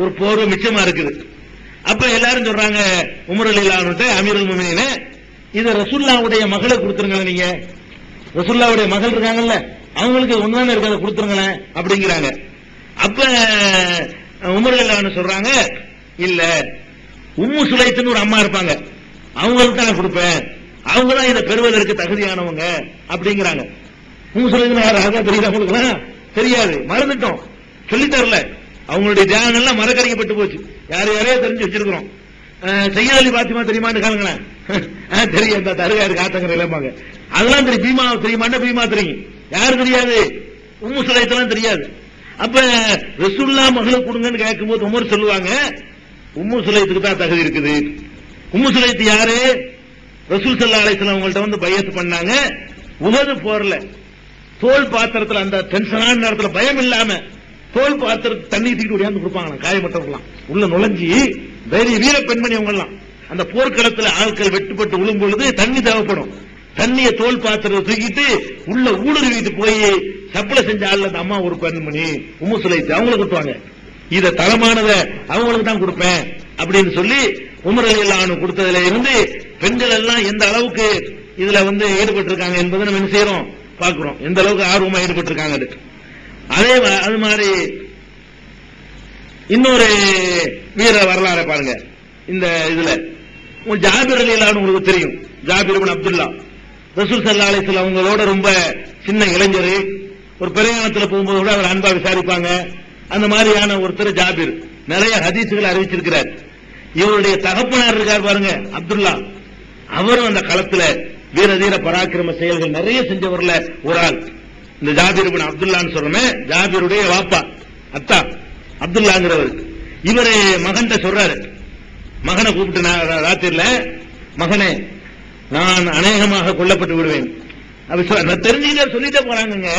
ஒரு போர்வை மிச்சமா இருக்குது. அப்ப எல்லாரும் சொல்றாங்க உமர் அலி அல்லாஹ்விட்ட அமீருல் முஃமினீன் இது ரசுல்லாவுடைய மகளை கொடுத்துருங்களேன் நீங்க. ரசுல்லாவுடைய மகள் இருக்காங்கல்ல அவங்களுக்கு ஒண்ணுதானே இருக்கிறத கொடுத்துருங்களேன் அப்படிங்கிறாங்க. அப்ப உமர் அலி சொல்றாங்க இல்ல உம்மு சுலைத்துன்னு ஒரு அம்மா இருப்பாங்க. அவங்களுக்கு தான் நான் கொடுப்பேன். அவங்க தான் இதை பெறுவதற்கு தகுதியானவங்க அப்படிங்கிறாங்க. உம்மு சுலைத்துன்னு யாராவது தெரியுது அவங்களுக்கு தெரியாது. மறந்துட்டோம். சொல்லி தரல. அவங்களுடைய தியானம் எல்லாம் மறக்கடிக்கப்பட்டு போச்சு. யார் யாரையோ தெரிஞ்சு வச்சிருக்கிறோம். செய்யாலி பாத்திமா தெரியுமான்னு காணுங்களேன். தெரியும் இந்த தருகாரு காத்தங்கிற இளமாங்க அதெல்லாம் தெரியும். பீமா தெரியுமான்னா பீமா தெரியும்? யாரு தெரியாது? உம்மு சுலைத்தெல்லாம் தெரியாது. அப்ப ரசுல்லா மகளுக்கு கொடுங்கன்னு கேட்கும்போது உமர் சொல்லுவாங்க உம்மு சுலைத்துக்கு தான் தகுதி இருக்குது. உம்மு சுலைத்து யாரு? ரசூல் சல்லா அலிஸ்லாம் அவங்கள்ட்ட வந்து பயத்து பண்ணாங்க. உகது போர்ல தோல் பாத்திரத்துல அந்த டென்ஷனான நேரத்தில் பயம் இல்லாம தோல் பாத்திர தண்ணி தீட்டு ஓடியாந்து கொடுப்பாங்க காயப்பட்டவங்களாம். உள்ள நுழைஞ்சி தைரிய வீர பெண்மணி அவங்க எல்லாம் அந்த போர்க்களத்துல ஆட்கள் வெட்டுப்பட்டு விழும் பொழுது தண்ணி தேவைப்படும். தண்ணிய தோல் பாத்திரத்தை தூக்கிட்டு உள்ள ஊடுருவிட்டு போய் சப்ளை செஞ்ச ஆள்ல அந்த அம்மா ஒரு பெண்மணி உம்மு சுலைத்து அவங்களுக்கு கொடுப்பாங்க இத தரமானத அவங்களுக்கு தான் கொடுப்பேன் அப்படின்னு சொல்லி உமர் அலி கொடுத்ததுல இருந்து பெண்கள் எல்லாம் எந்த அளவுக்கு இதுல வந்து ஈடுபட்டு இருக்காங்க என்பதை நம்ம என்ன செய்யறோம்? பாக்குறோம் எந்த அளவுக்கு ஆர்வமா ஈடுபட்டு இருக்காங்க அதே அது மாதிரி இன்னொரு வீர வரலாறை பாருங்க. இந்த இதுல. ஜாபிர் அலி உங்களுக்கு தெரியும். ஜாபிர் இப்னு அப்துல்லா. ரசூல் சல்லா அலிஸ்ல அவங்களோட ரொம்ப சின்ன இளைஞர். ஒரு பிரயாணத்துல போகும்போது கூட அவர் அன்பா விசாரிப்பாங்க. அந்த மாதிரியான ஒருத்தர் ஜாபிர். நிறைய ஹதீசுகளை அறிவிச்சிருக்கிறார். இவருடைய தகப்பனார் இருக்கார் பாருங்க அப்துல்லா. அவரும் அந்த களத்துல வீர தீர பராக்கிரம செயல்கள் நிறைய செஞ்சவர்ல ஒரு ஆள். இந்த ஜாபிர் பின் அப்துல்லான்னு சொல்றமே ஜாபிருடைய வாப்பா. அத்தா அப்துல்லாங்கிறவர். இவரு மகன்கிட்ட சொல்றாரு. மகனை கூப்பிட்டு நான் ராத்திரில மகனே நான் அநேகமாக கொல்லப்பட்டு விடுவேன். அப்படி நான் தெரிஞ்சுக்க சொல்லிட்டே போறாங்க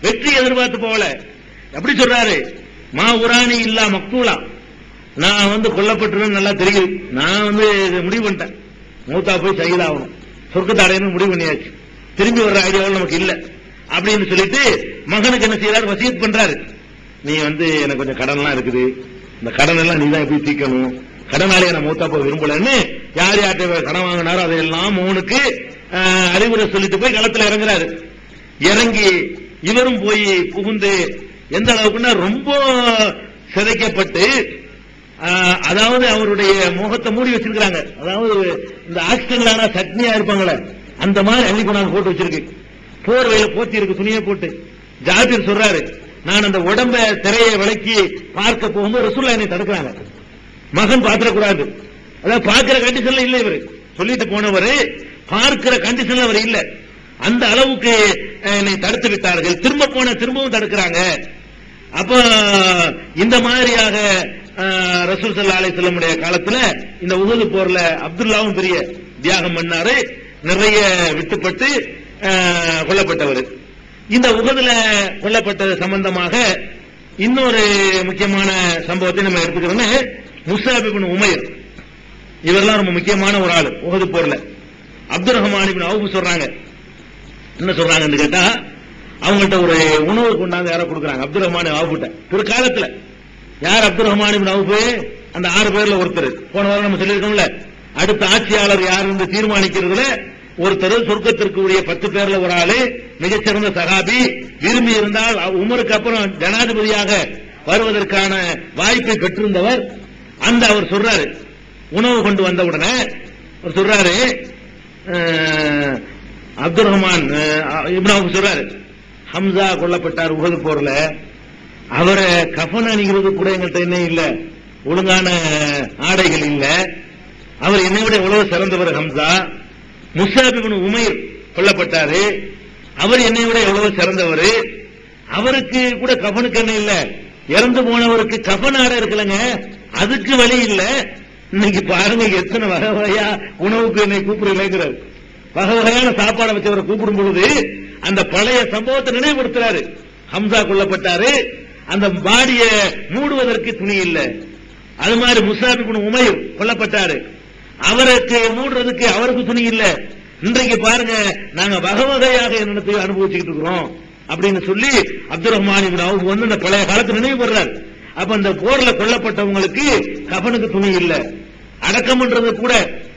வெற்றி எதிர்பார்த்து போகல. எப்படி சொல்றாரு. மா உராணி இல்லா மக்தூலா. நான் வந்து கொல்லப்பட்டுருவேன் நல்லா தெரியும் நான் வந்து முடிவு பண்ணிட்டேன். மூத்தா போய் சைதாகணும் சொர்க்கத்தை அடையணும் முடிவு பண்ணியாச்சு. திரும்பி வர்ற ஐடியாவும் நமக்கு இல்லை. அப்படின்னு சொல்லிட்டு மகனுக்கு என்ன செய்யறாரு வசியத் பண்றாரு. நீ வந்து எனக்கு கொஞ்சம் கடன்லாம் இருக்குது. இந்த கடன் எல்லாம் நீ தான் எப்படி தீர்க்கணும்? கடனாளியை நான் மூத்தா விரும்பலன்னு யார் யார்கிட்ட கடன் வாங்கினாரோ அதையெல்லாம் மோனுக்கு அறிவுரை சொல்லிட்டு போய் களத்துல இறங்குறாரு. இறங்கி இவரும் போய் புகுந்து எந்த அளவுக்குன்னா ரொம்ப சிதைக்கப்பட்டு அதாவது அவருடைய முகத்தை மூடி வச்சிருக்கிறாங்க. அதாவது இந்த ஆக்சிடென்ட்லான சட்னியா இருப்பாங்களே அந்த மாதிரி அள்ளி கொண்டாந்து போட்டு வச்சிருக்கு. போர்வையில போத்தி இருக்கு துணியை போட்டு. ஜாபிர் சொல்றாரு நான் அந்த உடம்ப திரையை விளக்கி பார்க்க போகும்போது ரசூல்லா என்னை தடுக்கிறாங்க. மகன் பாத்திரக்கூடாது அதாவது பார்க்கிற கண்டிஷன்ல இல்ல இவர். சொல்லிட்டு போனவர் பார்க்கிற கண்டிஷன்ல அவர் இல்ல. அந்த அளவுக்கு என்னை தடுத்து விட்டார்கள். திரும்ப போன திரும்பவும் தடுக்கிறாங்க. அப்ப இந்த மாதிரியாக ரசூல் சல்லா அலிஸ்லமுடைய காலத்துல இந்த உகது போர்ல அப்துல்லாவும் பெரிய தியாகம் பண்ணாரு. நிறைய விட்டுப்பட்டு கொல்லப்பட்டவர். இந்த உகதுல கொல்லப்பட்டது சம்பந்தமாக இன்னொரு முக்கியமான சம்பவத்தை நம்ம எடுத்துக்கிறோம்னா முசாபிபின் உமையர் இவரெல்லாம் ரொம்ப முக்கியமான ஒரு ஆள் உகது போர்ல. அப்துல் ரஹ்மான் இப்னு சொல்றாங்க. என்ன சொல்றாங்கன்னு கேட்டா அவங்கள்ட்ட ஒரு உணவு கொண்டாந்து யாரோ கொடுக்குறாங்க அப்துல் ரஹ்மான் அவுஃப்ட்ட. பிற்காலத்துல யார் அப்துல் ரஹ்மான் அவுப்பு அந்த ஆறு பேர்ல ஒருத்தர். போன வாரம் நம்ம சொல்லியிருக்கோம்ல அடுத்த ஆட்சியாளர் யார் என்று தீர்மானிக்கிறதுல ஒருத்தர் சொர்க்கத்திற்கு உரிய பத்து பேர்ல ஒரு ஆளு மிகச்சிறந்த சகாபி. விரும்பி இருந்தால் உமருக்கு அப்புறம் ஜனாதிபதியாக வருவதற்கான வாய்ப்பை பெற்றிருந்தவர். அந்த அவர் சொல்றாரு. உணவு கொண்டு வந்த உடனே அவர் சொல்றாரு அப்துல் ரஹ்மான் அஹ், சொல்றாரு. ஹம்சா கொல்லப்பட்டார் உகது போர்ல. அவரை கஃன் அணிகிறது கூட எங்கள்கிட்ட என்ன இல்ல. ஒழுங்கான ஆடைகள் இல்ல. அவர் என்னை விட எவ்வளவு சிறந்தவர் ஹம்சா. முசாபிபின் உமைர் கொல்லப்பட்டாரு. அவர் என்னை விட எவ்வளவு சிறந்தவர். அவருக்கு கூட கபனுக்கு என்ன இல்ல. இறந்து போனவருக்கு கஃன் ஆடை அதுக்கு வழி இல்ல. இன்னைக்கு பாருங்க எத்தனை வகை வகையா உணவுக்கு என்னை கூப்பிடுறேங்கிறார் வகை வகையான சாப்பாடை வச்சவரை கூப்பிடும் பொழுது அந்த பழைய சம்பவத்தை நினைவுபடுத்துறாரு. ஹம்சா கொல்லப்பட்டாரு. அந்த பாடிய மூடுவதற்கு துணி இல்லை. அது மாதிரி முசாபிபின் உமைர் கொல்லப்பட்டாரு. அவருக்கு மூடுறதுக்கு அவருக்கு துணி இல்ல. இன்றைக்கு பாருங்க நாங்க வகை வகையாக என்னத்தை அனுபவிச்சுக்கிட்டு இருக்கிறோம் அப்படின்னு சொல்லி அப்துல் ரஹ்மான் அவங்க வந்து இந்த பழைய காலத்து நினைவு பண்றாரு அப்ப இந்த போர்ல கொல்லப்பட்டவங்களுக்கு கபனுக்கு துணி இல்ல. அடக்கம்ன்றது கூட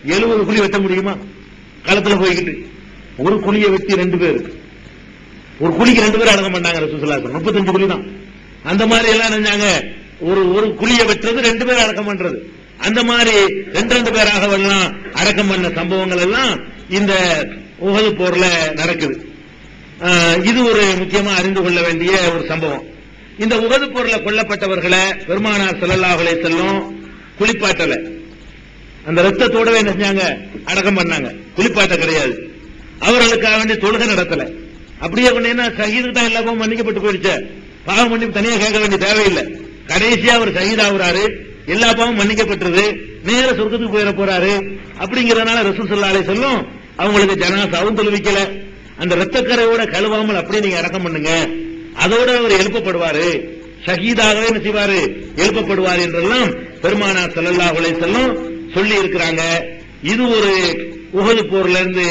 எழுபது குழி வெட்ட முடியுமா? களத்துல போய்கிட்டு ஒரு குழியை வெட்டி ரெண்டு பேர். ஒரு குழிக்கு ரெண்டு பேரும் அடக்கம் பண்ணாங்க ரசூசல்லாசன் முப்பத்தஞ்சு குழி தான் அந்த மாதிரி எல்லாம் நினைஞ்சாங்க. ஒரு ஒரு குழியை வெட்டுறது ரெண்டு பேரும் அடக்கம் பண்றது. அந்த மாதிரி ரெண்டு ரெண்டு பேராக எல்லாம் அடக்கம் பண்ண சம்பவங்கள் எல்லாம் இந்த உகது போர்ல நடக்குது. இது ஒரு முக்கியமா அறிந்து கொள்ள வேண்டிய ஒரு சம்பவம். இந்த உகது போர்ல கொல்லப்பட்டவர்களை பெருமானார் ஸல்லல்லாஹு செல்லும் குளிப்பாட்டல. அந்த ரத்தத்தோடவே என்ன செஞ்சாங்க? அடக்கம் பண்ணாங்க. குளிப்பாட்ட கிடையாது. அவர்களுக்காக வேண்டிய தொழுகை நடத்தல. அப்படியே பண்ணீங்கன்னா சகிதுக்கு தான் எல்லா மன்னிக்கப்பட்டு போயிடுச்சு. பாவம் பண்ணி தனியாக கேட்க வேண்டிய தேவையில்லை. கடைசியா அவர் சகிதாகிறாரு. எல்லா பாவம் மன்னிக்கப்பட்டது நேர சொர்க்கத்துக்கு போயிட போறாரு. அப்படிங்கறதுனால ரசூல் ஸல்லல்லாஹு சொல்லும் அவங்களுக்கு ஜனாசாவும் தொழுவிக்கல. அந்த ரத்தக்கரையோட கழுவாமல் அப்படியே நீங்க இறக்கம் பண்ணுங்க. அதோட அவர் எழுப்பப்படுவாரு. ஷஹீதாகவே என்ன செய்வாரு? எழுப்பப்படுவார் என்றெல்லாம் பெருமானா ஸல்லல்லாஹு அலைஹி சொல்லி இருக்கிறாங்க. இது ஒரு உகது போர்ல இருந்து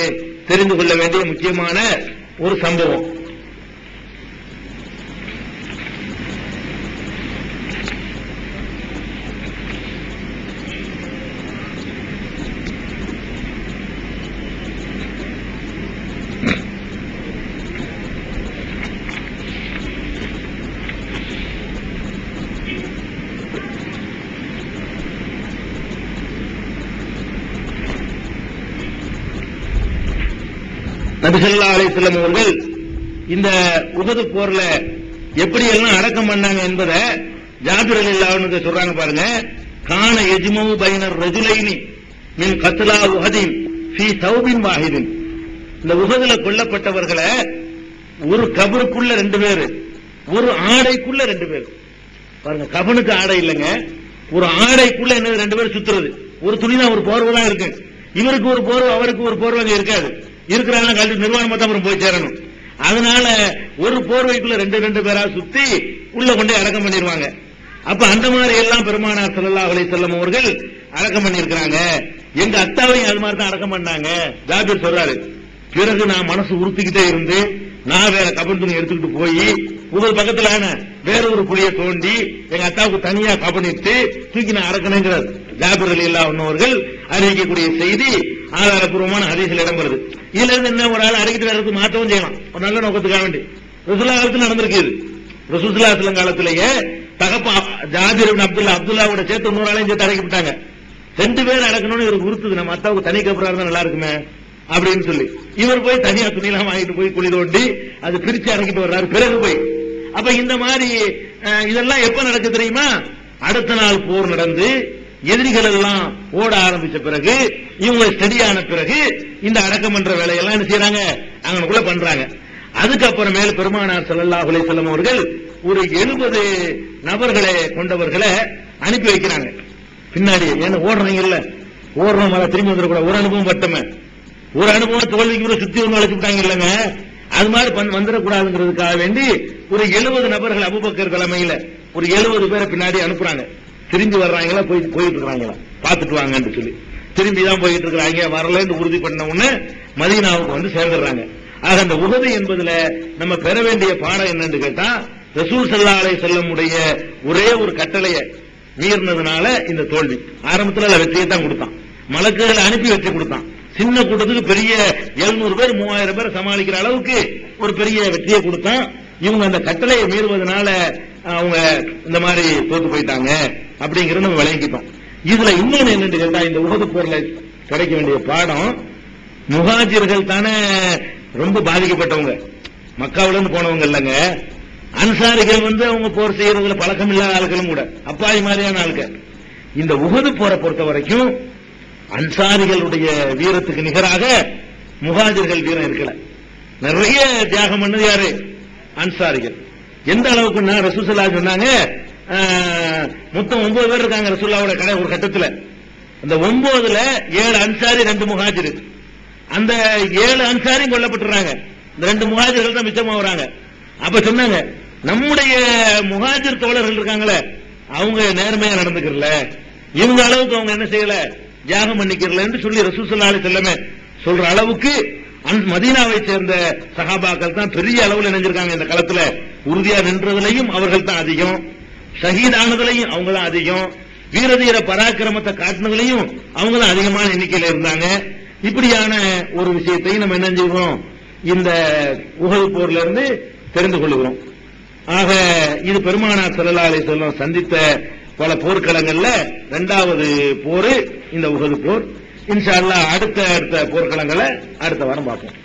தெரிந்து கொள்ள வேண்டிய முக்கியமான ஒரு சம்பவம். நபிசல்லா அலிஸ்லாம் அவர்கள் இந்த உகது போர்ல எப்படி எல்லாம் அடக்கம் பண்ணாங்க என்பதை ஜாபிர் அலி அல்லாவுக்கு சொல்றாங்க பாருங்க. கான எஜ்மவு பைனர் ரஜுலைனி மின் கத்லா உஹதின் ஃபி சௌபின் வாஹிதின். இந்த உகதுல கொல்லப்பட்டவர்களை ஒரு கபருக்குள்ள ரெண்டு பேரு ஒரு ஆடைக்குள்ள ரெண்டு பேர். பாருங்க கபனுக்கு ஆடை இல்லைங்க. ஒரு ஆடைக்குள்ள என்ன ரெண்டு பேரும் சுத்துறது. ஒரு துணி தான் ஒரு போர்வை தான் இருக்கு. இவருக்கு ஒரு போர்வை அவருக்கு ஒரு போர்வை இருக்காது. இருக்கிறாங்க கல்வி நிர்வாணமா தான் அப்புறம் போய் சேரணும். அதனால ஒரு போர்வைக்குள்ள ரெண்டு ரெண்டு பேரா சுத்தி உள்ள கொண்டு அடக்கம் பண்ணிடுவாங்க அப்ப அந்த மாதிரி எல்லாம் பெருமானார் செல்லல்லா அலைஹி வஸல்லம் அவர்கள் அடக்கம் பண்ணியிருக்கிறாங்க எங்க அத்தாவையும் அது மாதிரி தான் அடக்கம் பண்ணாங்க. ஜாபீர் சொல்றாரு பிறகு நான் மனசு உறுத்திக்கிட்டே இருந்து நான் வேற கபன் துணி எடுத்துக்கிட்டு போய் உதவ பக்கத்தில் ஆன வேற ஒரு குழியை தோண்டி எங்க அத்தாவுக்கு தனியா கபனிட்டு தூக்கி நான் அடக்கணுங்கிறார் ஜாபிர் அலி இல்லா அவர்கள் அறிவிக்கக்கூடிய செய்தி ஆதாரப்பூர்வமான ஹதீஸ்ல இடம்பெறுது. இதுல இருந்து என்ன ஒரு ஆள் அடக்கிட்டு வேறதுக்கு மாற்றவும் செய்யலாம். ஒரு நல்ல நோக்கத்துக்காக வேண்டி. ரசூல்லா காலத்துல நடந்திருக்கு இது ரசூசுல்லா காலத்திலேயே தகப்பா ஜாபிர் அப்துல்லா அப்துல்லாவோட சேர்த்து இன்னொரு ஆளையும் சேர்த்து அடைக்கப்பட்டாங்க விட்டாங்க. ரெண்டு பேர் அடக்கணும்னு இவருக்கு உறுத்துது. நம்ம அத்தாவுக்கு தனி கபரா இருந்தா நல்லா இருக்குமே அப்படின்னு சொல்லி. இவர் போய் தனியா துணியெல்லாம் வாங்கிட்டு போய் குழி தோண்டி அது பிரிச்சு அடக்கிட்டு வர்றாரு. பிறகு போய் அப்ப இந்த மாதிரி இதெல்லாம் எப்ப நடக்கு தெரியுமா? அடுத்த நாள் போர் நடந்து எதிரிகள் எல்லாம் ஓட ஆரம்பிச்ச பிறகு இவங்க ஸ்டடியான பிறகு இந்த அடக்கம் பண்ற வேலையெல்லாம் என்ன செய்யறாங்க அங்கனுக்குள்ள பண்றாங்க. அதுக்கப்புறமேல் பெருமானார் செல்லல்லா அலைஹி அவர்கள் ஒரு எழுபது நபர்களை கொண்டவர்களை அனுப்பி வைக்கிறாங்க. பின்னாடி ஏன்னா ஓடுறீங்கல்ல ஓடுறோம் மேல திரும்பி வந்துடக்கூடாது. ஒரு அனுபவம் பட்டமே ஒரு அனுபவம் தோல்விக்கு கூட ஒன்று அழைச்சு விட்டாங்க இல்லைங்க? அது மாதிரி வந்துடக்கூடாதுங்கிறதுக்காக வேண்டி ஒரு எழுபது நபர்கள் அபுபக்கர் தலைமையில ஒரு எழுபது பேரை பின்னாடி அனுப்புறாங்க. திரும்பி வர்றாங்களா? போய் போயிட்டு இருக்கிறாங்களா பாத்துட்டு வாங்கன்னு சொல்லி. திரும்பி தான் போயிட்டு இருக்கிறாங்க வரலன்னு உறுதி பண்ண உடனே மதீனாவுக்கு வந்து சேர்ந்துடுறாங்க. ஆக அந்த உகது என்பதுல நம்ம பெற வேண்டிய பாடம் என்னன்னு கேட்டா ரசூல் சல்லா அலை செல்லமுடைய ஒரே ஒரு கட்டளையை மீறினதுனால இந்த தோல்வி. ஆரம்பத்தில் வெற்றியை தான் கொடுத்தான். மலக்குகளை அனுப்பி வெற்றி கொடுத்தான். சின்ன கூட்டத்துக்கு பெரிய 700 பேர் மூவாயிரம் பேர் சமாளிக்கிற அளவுக்கு ஒரு பெரிய வெற்றியை கொடுத்தான். இவங்க அந்த கட்டளையை மீறுவதனால அவங்க இந்த மாதிரி தோத்து போயிட்டாங்க அப்படிங்கறத நம்ம விளங்கிட்டோம். இதுல இன்னொன்னு என்னன்னு கேட்டா இந்த உகது போர்ல கிடைக்க வேண்டிய பாடம் முகாஜிர்கள் தானே ரொம்ப பாதிக்கப்பட்டவங்க. மக்காவுல இருந்து போனவங்க இல்லைங்க. அன்சாரிகள் வந்து அவங்க போர் செய்யறதுல பழக்கம் இல்லாத ஆளுகளும் கூட. அப்பாவி மாதிரியான ஆளுகள். இந்த உகது போரை பொறுத்த வரைக்கும் அன்சாரிகளுடைய வீரத்துக்கு நிகராக முகாஜர்கள் வீரம் இருக்கல. நிறைய தியாகம் பண்ணது யாரு? அன்சாரிகள். எந்த அளவுக்குன்னா ரசூசல்லா சொன்னாங்க? மொத்தம் ஒன்பது பேர் இருக்காங்க ரசூல்லாவோட கடை ஒரு கட்டத்தில். அந்த ஒன்பதுல ஏழு அன்சாரி ரெண்டு முகாஜிர். அந்த ஏழு அன்சாரியும் கொல்லப்பட்டுறாங்க. இந்த ரெண்டு முகாஜர்கள் தான் மிச்சமா வராங்க அப்ப சொன்னாங்க நம்முடைய முகாஜர் தோழர்கள் இருக்காங்களே அவங்க நேர்மையா நடந்துக்கிறல. இவங்க அளவுக்கு அவங்க என்ன செய்யல? தியாகம் பண்ணிக்கிறலன்னு சொல்லி ரசூசல்லா செல்லமே சொல்ற அளவுக்கு மதீனாவை சேர்ந்த சகாபாக்கள் தான் பெரிய அளவில் நினைஞ்சிருக்காங்க இந்த களத்துல உறுதியா நின்றதுலையும் அவர்கள் தான் அதிகம். ஷஹீதானதுலையும் அவங்க தான் அதிகம். வீரதீர பராக்கிரமத்தை காட்டினதுலையும் அவங்க தான் அதிகமான எண்ணிக்கையில இருந்தாங்க. இப்படியான ஒரு விஷயத்தையும் நம்ம என்ன செய்வோம்? இந்த உகது போர்ல இருந்து தெரிந்து கொள்ளுகிறோம் ஆக இது பெருமானா செல்லலாலை சொல்லும் சந்தித்த பல போர்க்களங்கள்ல ரெண்டாவது போர் இந்த உகது போர். இன்ஷா அல்லாஹ் அடுத்த அடுத்த போர்க்களங்களை அடுத்த வாரம் பார்ப்போம்.